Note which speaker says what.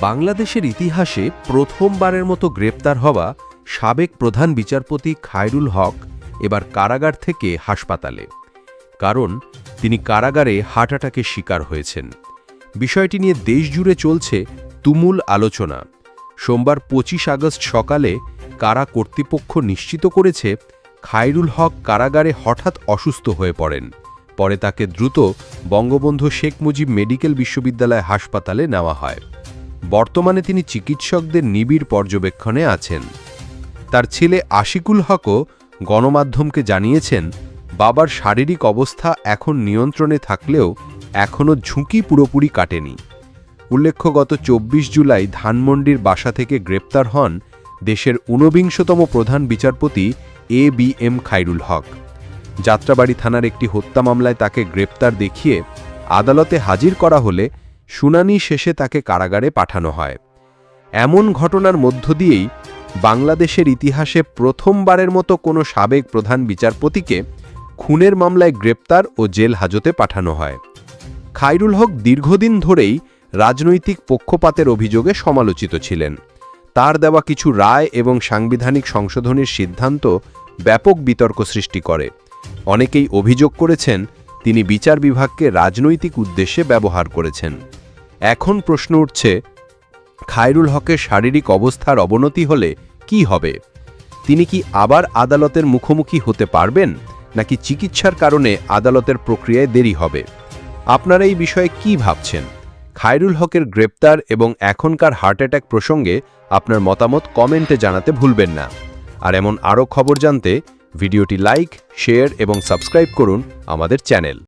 Speaker 1: বাংলাদেশের ইতিহাসে প্রথমবারের মতো গ্রেপ্তার হওয়া সাবেক প্রধান বিচারপতি খায়রুল হক এবার কারাগার থেকে হাসপাতালে। কারণ তিনি কারাগারে হার্ট অ্যাটাকের শিকার হয়েছেন। বিষয়টি নিয়ে দেশজুড়ে চলছে তুমুল আলোচনা। সোমবার পঁচিশ আগস্ট সকালে কারা কর্তৃপক্ষ নিশ্চিত করেছে খায়রুল হক কারাগারে হঠাৎ অসুস্থ হয়ে পড়েন। পরে তাকে দ্রুত বঙ্গবন্ধু শেখ মুজিব মেডিকেল বিশ্ববিদ্যালয় হাসপাতালে নেওয়া হয়। বর্তমানে তিনি চিকিৎসকদের নিবিড় পর্যবেক্ষণে আছেন। তার ছেলে আশিকুল হকও গণমাধ্যমকে জানিয়েছেন, বাবার শারীরিক অবস্থা এখন নিয়ন্ত্রণে থাকলেও এখনও ঝুঁকি পুরোপুরি কাটেনি। উল্লেখ্য, গত চব্বিশ জুলাই ধানমন্ডির বাসা থেকে গ্রেপ্তার হন দেশের ঊনবিংশতম প্রধান বিচারপতি A B M Khairul Haque. Jatrabari থানার একটি হত্যা মামলায় তাকে গ্রেপ্তার দেখিয়ে আদালতে হাজির করা হলে শুনানি শেষে তাকে কারাগারে পাঠানো হয়। এমন ঘটনার মধ্য দিয়েই বাংলাদেশের ইতিহাসে প্রথমবারের মতো কোনো সাবেক প্রধান বিচারপতিকে খুনের মামলায় গ্রেপ্তার ও জেল হাজতে পাঠানো হয়। খাইরুল হক দীর্ঘদিন ধরেই রাজনৈতিক পক্ষপাতের অভিযোগে সমালোচিত ছিলেন। তার দেওয়া কিছু রায় এবং সাংবিধানিক সংশোধনের সিদ্ধান্ত ব্যাপক বিতর্ক সৃষ্টি করে। অনেকেই অভিযোগ করেছেন, তিনি বিচার বিভাগকে রাজনৈতিক উদ্দেশ্যে ব্যবহার করেছেন। এখন প্রশ্ন উঠছে, খায়রুল হকের শারীরিক অবস্থার অবনতি হলে কি হবে? তিনি কি আবার আদালতের মুখোমুখি হতে পারবেন? নাকি চিকিৎসার কারণে আদালতের প্রক্রিয়ায় দেরি হবে? আপনারা এই বিষয়ে কি ভাবছেন? খায়রুল হকের গ্রেপ্তার এবং এখনকার হার্ট অ্যাটাক প্রসঙ্গে আপনার মতামত কমেন্টে জানাতে ভুলবেন না। আর এমন আরও খবর জানতে ভিডিওটি লাইক, শেয়ার এবং সাবস্ক্রাইব করুন আমাদের চ্যানেল।